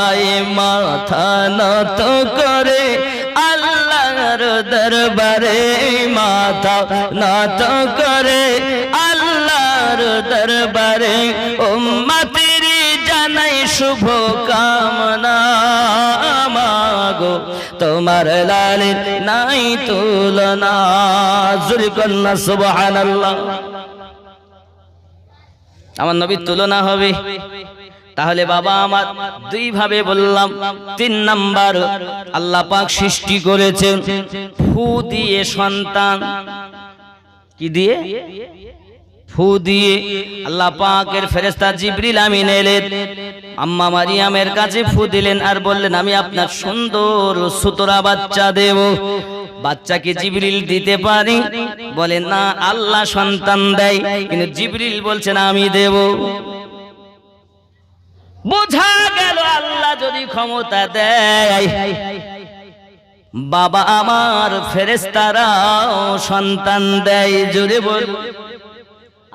যায় মাথা নত করে, আল্লাহর দরবারে মাথা নত করে, আল্লাহর দরবারে উম্মতের জানাই শুভ কামনা মাগো। তোমার লালের নাই তুলনা জুরি কন্যা সুবহানাল্লাহ। আমার নবীর তুলনা হবে। তাহলে বাবা আমার দুই ভাবে বললাম। তিন নাম্বার, আল্লাহ পাক সৃষ্টি করেছেন ফু দিয়ে সন্তান। কি দিয়ে? ফু দিয়ে। আল্লাহ পাকের ফেরেস্তা জিবরিল আমিন এলেন। আম্মা মারিয়ামের কাছে ফু দিলেন আর বললেন, আমি আপনার সুন্দর সুতরা বাচ্চা দেব। বাচ্চাকে জিবরিল দিতে পারি? বলে, না, আল্লাহ সন্তান দেয়। কিন্তু জিবরিল বলছেন, আমি দেব। বোঝা গেল আল্লাহ যদি ক্ষমতা দেয়। বাবা আমার ফেরেস্তারাও সন্তান দেয় জুড়ে বল।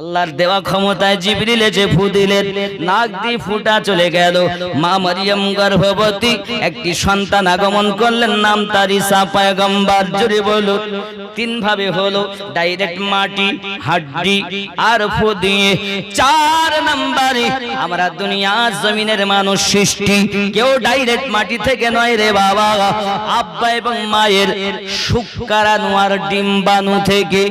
আল্লাহর দেওয়া ক্ষমতায় জিবরিলে যে ফু দিলেন। নাক দিয়ে ফুটা চলে গেল। মা মারিয়াম গর্ভবতী একটি সন্তান আগমন করলেন। নাম তার ঈসা পয়গম্বর। জুড়ে বলো তিন ভাবে হলো ডাইরেক্ট মাটি, হাড্ডি আর ফু দিয়ে। চার নম্বরে আমরা দুনিয়ার জমিনের মানুষ সৃষ্টি। কেউ ডাইরেক্ট মাটি থেকে নয় রে বাবা। আব্বা এবং মায়ের শুক্কারানু ডিম্বাণু থেকে।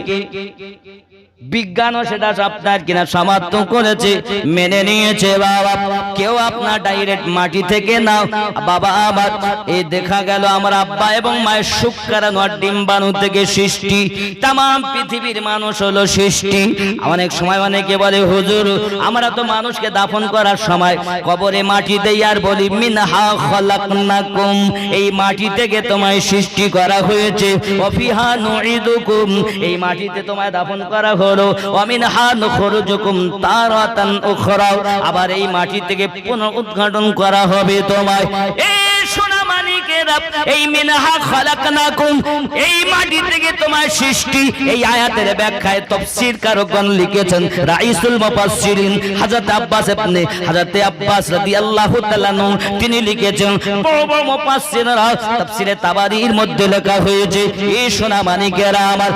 বিজ্ঞানও সেটা আপনার কিনা সমাপ্ত করেছে, মেনে নিয়েছে বাবা। কেউ আপনার ডাইরেক্ট মাটি থেকে নাও। বাবা আবার এই দেখা গেল আমার আব্বা এবং মায়ের শুক্রাণু আর ডিম্বাণু থেকে সৃষ্টি। তাম পৃথিবীর মানুষ হলো সৃষ্টি। অনেক সময় অনেকে বলে, হুজুর, আমরা তো মানুষকে দাফন করার সময় কবরে মাটি দেই আর বলি, মিনহা খলাকনাকুম। এই মাটি থেকে তোমায় সৃষ্টি করা হয়েছে। অফিহা নুইদুকুম এই মাটিতে তোমায় দাফন করা হলো। অমিন হান খরুজুকুম আবার এই মাটি থেকে পুনঃ উদ্ঘাটন করা হবে তোমায়। সোনা এই তিনি লিখেছেন মধ্যে লেখা হয়েছে এই সোনা মানিকেরা আমার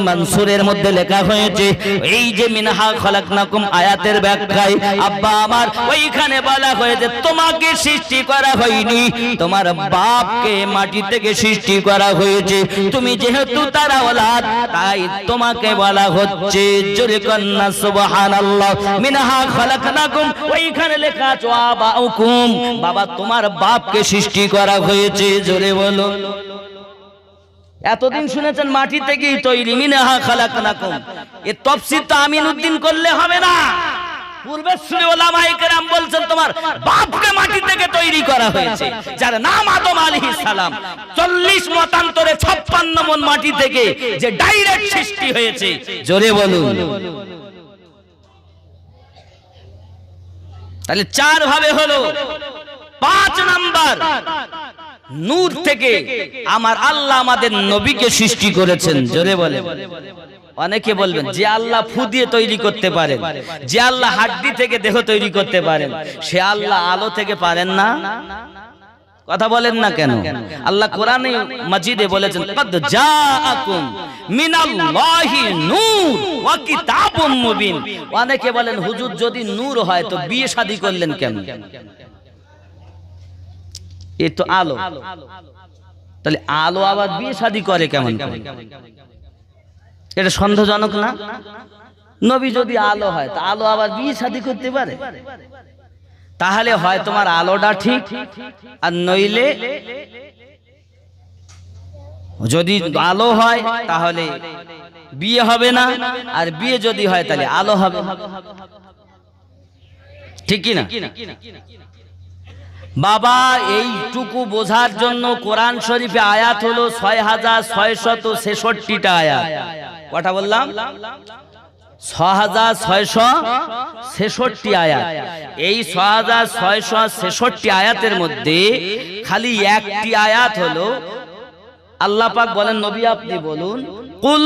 মানসুরের মধ্যে লেখা হয়েছে, এই যে মিনহা খলাকনাকুম আয়াতের ব্যাখ্যায় আব্বা আমার, ওইখানে বলা হয়েছে, তোমাকে সৃষ্টি করা হয়নি। তোমার বাপকে মাটি থেকে সৃষ্টি করা হয়েছে। তুমি যেহেতু তারা ওলাদ তাই তোমাকে বলা হচ্ছে জোরে কন্যা সুবহানাল্লাহ। মিনহা খলাকনাকুম, ওইখানে লেখা আছে, আবাউকুম। বাবা, তোমার বাপকে সৃষ্টি করা হয়েছে, জোরে বলো। এতদিন শুনেছেন মাটি থেকেই তৈরি, মিনাহা খালাকনাকুম। এ তফসির তো আমিন উদ্দিন করলে হবে না। পূর্বে শুনে ওলামায়ে কেরাম বলছেন তোমার বাপকে মাটি থেকে তৈরি করা হয়েছে, যার নাম আদম আলাইহিস সালাম। 40 মতান্তরে 56 মাটি থেকে যে ডাইরেক্ট সৃষ্টি হয়েছে। জোরে বলুন। তাহলে চার ভাবে হলো। পাঁচ নাম্বার, নূর থেকে আমার আল্লাহ আমাদের নবীকে সৃষ্টি করেছেন। জোরে বলে অনেকে বলবেন যে আল্লাহ ফু দিয়ে তৈরি করতে পারেন যে আল্লাহ হাড্ডি থেকে দেহ তৈরি করতে পারেন সে আল্লাহ আলো থেকে পারেন না? কথা বলেন না কেন? আল্লাহ কোরআনে মাজিদে বলেছেন কদ জাআকুম মিনাল্লাহি নূর ওয়া কিতাবুম মুবিন। অনেকে বলেন হুজুর যদি নূর হয় তো বিয়ে শাদী করলেন কেন? এ তো আলো। তাহলে আলো আবার বিয়ে শাদী করে কেমন করে? এটা সন্দেহজনক না? নবী যদি আলো হয়, তা আলো আবার বিয়ে শাদী করতে পারে। তাহলে হয় তোমার আলোটা ঠিক, আর নইলে যদি আলো হয়, তাহলে বিয়ে হবে না, আর বিয়ে যদি হয়, তাহলে আলো হবে। ঠিক কি না? বাবা, এইটুকু বোঝার জন্য কোরআন শরীফে আয়াত হলো ছয় হাজার ছয় শত ছেষট্টিটা আয়াত। কটা বললাম? ছ হাজার ছেষট্টি আয়াত। এই ছ হাজার ছেষট্টি আয়াতের মধ্যে খালি একটি আয়াত বলেন বলুন, কুল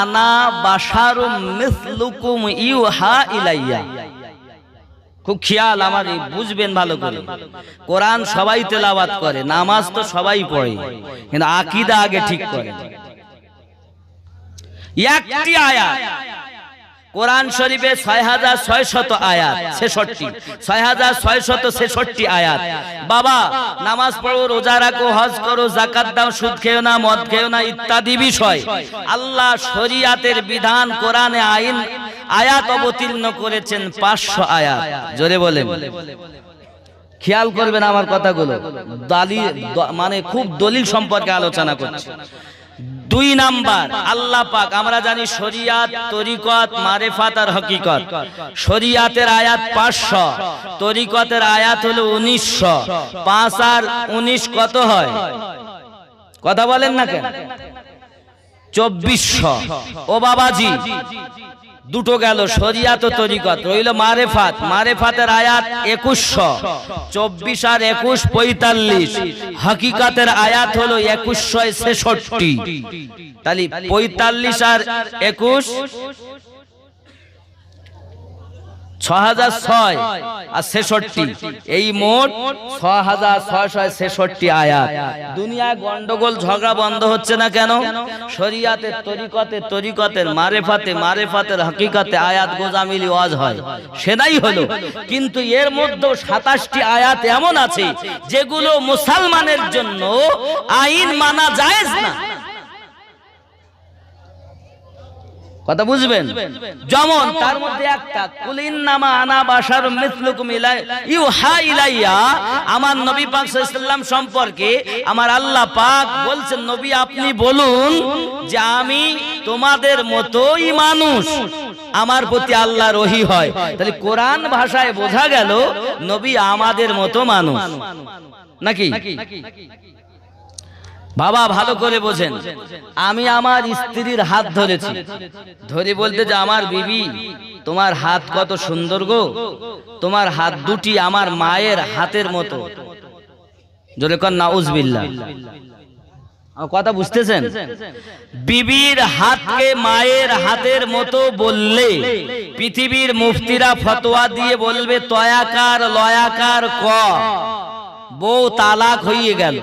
আনা বাশারুম মিসলুকুম ইউহা ইলাইয়া। খুব খেয়াল আমার, বুঝবেন ভালো করে। কোরআন সবাই তেলাওয়াত করে, নামাজ তো সবাই পড়ে, কিন্তু আকিদা আগে ঠিক করে। একটি আয়াত, কোরআন শরীফে ছয় হাজার ছয় শত আয়াত, ছেষট্টি ছয় হাজার ছয় শত ছেষট্টি আয়াত। বাবা, নামাজ পড়ো, রোজা রাখো, হজ করো জাকাত দাও, সুদ খেও না, মদ খেও না, ইত্যাদি বিষয়। আল্লাহ শরিয়াতের বিধান কোরআনে আইন আয়াত অবতীর্ণ করেছেন পাঁচশো আয়াত। জোরে বলেন। খেয়াল করবেন আমার কথাগুলো। দালি মানে খুব দলিল সম্পর্কে আলোচনা করছে। দুই নাম্বার, আল্লাহ পাক, আমরা জানি শরিয়াত, তরিকত, মারেফাত আর হকিকত। শরিয়াতের আয়াত পাঁচশো, তরিকতের আয়াত হলো উনিশশো। পাঁচ আর উনিশ কত হয়? কথা বলেন না কেন? চব্বিশশো। ও বাবাজি দুটো গেল, শরিয়াত তরিকত। রইল মারেফাত। মারেফাতের আয়াত একুশশো। চব্বিশ আর একুশ পঁয়তাল্লিশ। হাকিকাতের আয়াত হলো একুশশো ছেষট্টি। তাহলে পঁয়তাল্লিশ আর একুশ ছ হাজার ছয় আর ছেষট্টি। এই মোট ছ হাজার ছয়শো ছেষট্টি আয়াত। দুনিয়ায় গন্ডগোল ঝগড়া বন্ধ হচ্ছে না কেন? শরিয়াতের তরিকতে তরিকতের মারেফাতে মারেফাতের হকিকতে আয়াত গোজামিলি ওয়াজ হয়। সেটাই হলো। কিন্তু এর মধ্যে সাতাশটি আয়াত এমন আছে যেগুলো মুসলমানের জন্য আইন মানা জায়েজ না। কথা বুঝবেন? যেমন তার মধ্যে একটা কুলিন নামা আনা বাসার মিথলুকুম ইলাই ইউহা ইলাইয়া, আমার নবী পাক আলাইহি সম্পর্কে আমার আল্লাহ পাক বলছেন, নবী, আপনি বলুন যে আমি তোমাদের মতোই মানুষ, আমার প্রতি আল্লাহ রহি হয়। তাহলে কোরআন ভাষায় বোঝা গেল, নবী আমাদের মতো মানুষ। নাকি? বাবা, ভালো করে বোঝেন। আমি আমার স্ত্রীর হাত ধরেছি। ধরে বলতে যে আমার বিবি, তোমার হাত কত সুন্দর গো। তোমার হাত দুটি আমার মায়ের হাতের মতো। কথা বুঝতেছেন? বিবির হাতকে মায়ের হাতের মতো বললে পৃথিবীর মুফতিরা ফতোয়া দিয়ে বলবে, তয়াকার, লয়াকার, ক। বউ তালাক হয়ে গেল।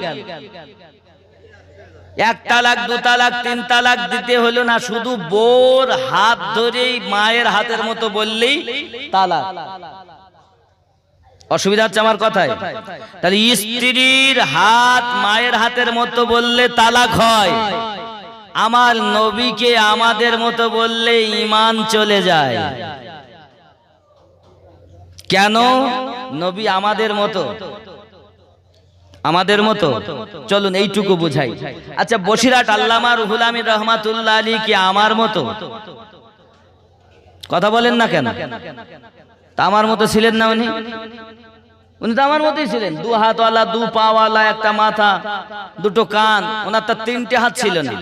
এক তালাক, দু তালাক, তিন তালাক দিতে হলো না, শুধু বোর হাত ধরেই মায়ের হাতের মতো বললেই তালাক। অসুবিধা হচ্ছে আমার কথায়? তাহলে স্ত্রীর হাত মায়ের হাতের মতো বললে তালাক হয়। আমার নবীকে আমাদের মতো বললে ইমান চলে যায়। কেন? নবী আমাদের মতো। আমাদের মতো। চলুন, এইটুকু বুঝাই। আচ্ছা বসিরাট আল্লামা রুহুল আমিন রহমাতুল্লাহ আলী কি আমার মতো? কথা বলেন না কেন? তা আমার মতো ছিলেন না উনি? উনি তো আমার মতোই ছিলেন। দু হাতওয়ালা দু পাওয়ালা একটা মাথা, দুটো কান, ওনার তো তিনটে হাত ছিল না।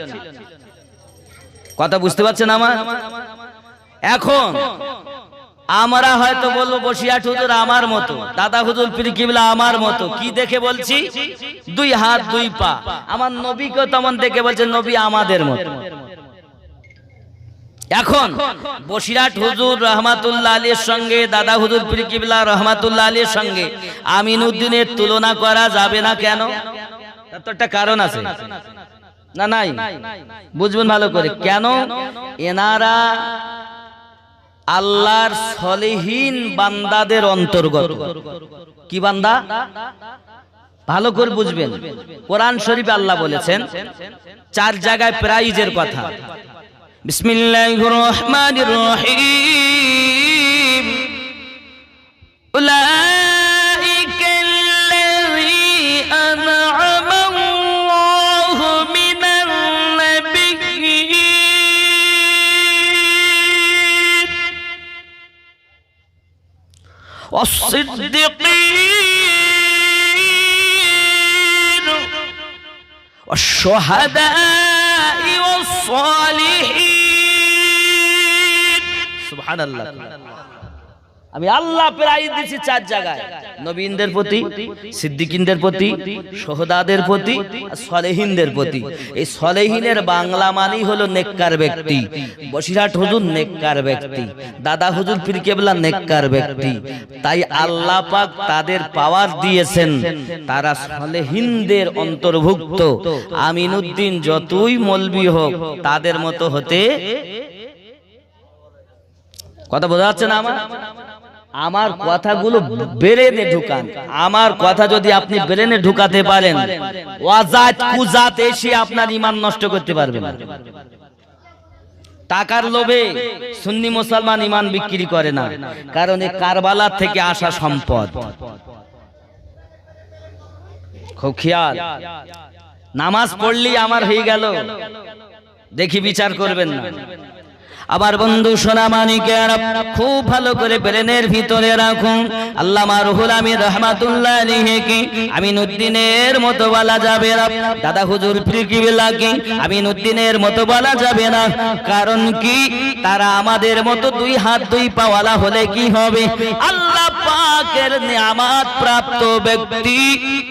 কথা বুঝতে পারছেন আমার? এখন আমরা হয়তো বলব বসিয়াট হুজুর আমার মতো, দাদা হুজুর পীর কিবলা আমার মতো, কি দেখে বলছি? দুই হাত, দুই পা। আমার নবীকে তেমন দেখে বলছে, নবী আমাদের মতো। এখন বসিরাট হুজুর রহমাতুল্লাহ আলীর সঙ্গে, দাদা হুজুর পীর কিবলা রহমাতুল্লাহ আলীর সঙ্গে আমিনুদ্দিনের তুলনা করা যাবে না কেন? তার তো একটা কারণ আছে। না, নাই? বুঝবেন ভালো করে। কেন? এনারা আল্লাহর সলিহীন বান্দাদের অন্তর্গত। কি বান্দা? ভালো করে বুঝবেন। কোরআন শরীফ আল্লাহ বলেছেন, চার জায়গায় প্রাইজের কথা। বিসমিল্লাহির রহমানির রহিম। والصديقين والشهداء والصالحين. سبحان الله. আমি আল্লাহ প্রায় দিচ্ছি চার জায়গায়। নবীনদের প্রতি, সিদ্দিকিনদের প্রতি, সোহদাদের প্রতি সলেহিনদের প্রতি। এই সলেহিনের বাংলা মানেই হলো নেককার ব্যক্তি। বসিরহাট হুজুর নেককার ব্যক্তি। দাদা হুজুর পীর কেবলা নেককার ব্যক্তি। তাই আল্লাহ পাক তাদের পাওয়ার দিয়েছেন। তারা সলেহিনদের অন্তর্ভুক্ত। আমিনুদ্দিন যতই মলবি হোক, তাদের মতো হতে কথা বোঝা যাচ্ছে না আমার? আমার কথাগুলো বেরেনে ঢুকান। আমার কথা যদি আপনি বেরেনে ঢুকাতে পারেন ওয়াজাত কুজাত এসে আপনার ইমান নষ্ট করতে পারবে না। টাকার লোভে সুন্নি মুসলমান ইমান বিক্রি করে না কারণ এই কারবালার থেকে আসা সম্পদ। খুব খেয়াল। নামাজ পড়লেই আমার হয়ে গেল। দেখি বিচার করবেন না। আবার বন্ধু সোনা মানিকের খুব ভালো করে ব্রেনের ভিতরে রাখুন। আল্লাহ রুহুল আমি রহমাতুল্লাহ আলাইহি আমিনুদ্দিনের মতো বলা যাবে না। দাদা হুজুর ফিরকিবিলাকে আমিনুদ্দিনের মতো বলা যাবে না। কারণ কি তারা আমাদের মতো দুই হাত দুই পাওয়ালা হলে কি হবে? আল্লাহ পাকের নিয়ামত প্রাপ্ত ব্যক্তি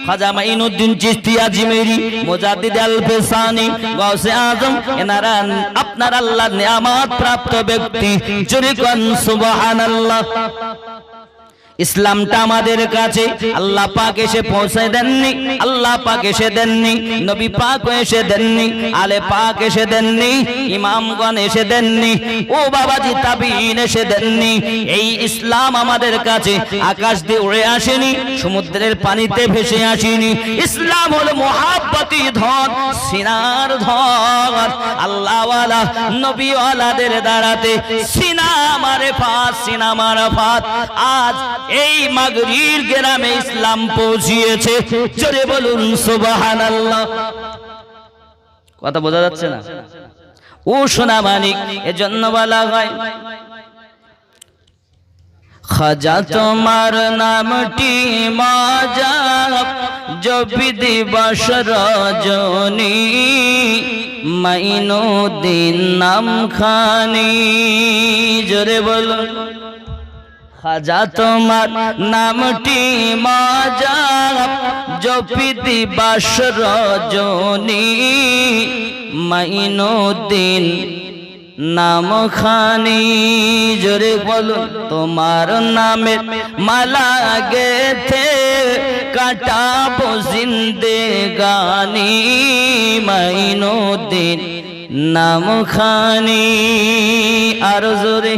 খাজা মাইনুদ্দিন চিশতি আজমেরি মুজাদ্দিদ আল ফেসানি গাউসে আজম, এনারা আপনার আল্লাহর নিয়ামত প্রাপ্ত ব্যক্তি। জুরিকন কোন সুবহানাল্লাহ। ইসলামটা আমাদের কাছে। আল্লাহ পাক এসে পৌঁছে দেননি, আল্লাহ পাক এসে দেননি, নবী পাক এসে দেননি, আলে পাক এসে দেননি, ইমামগণ এসে দেননি, ও বাবাজি তাবিন এসে দেননি। এই ইসলাম আমাদের কাছে আকাশ দিয়ে উড়ে আসেনি, সমুদ্রের পানিতে ভেসে আসেনি। ইসলাম হলো মহাব্বতি ধন, সিনার ধন। আল্লাহওয়ালা, নবীওয়ালাদের দ্বারাতে সিনা মারে ফাত, সিনা মারা ফাত। আজ এই মাগরির গ্রামে ইসলাম পৌঁছিয়েছে। জোরে বলুন, সুবহানাল্লাহ। কথা বোঝা যাচ্ছে না? ও সোনা মানিক, এজন্য বলা হয়, খাজা তোমার নামটি মাজা জপি দিবস রজনী মাইনো দিন নাম খানি জোরে বলুন। খাজা তোমার নামটি মাজা জপি দিবস রজনী মাইনো দিন নাম খানি জোরে বলো, তোমার নামে মালা গেথে কাটাবো জিন্দে গানি মাইনো দিন নাম খানি আর জোরে।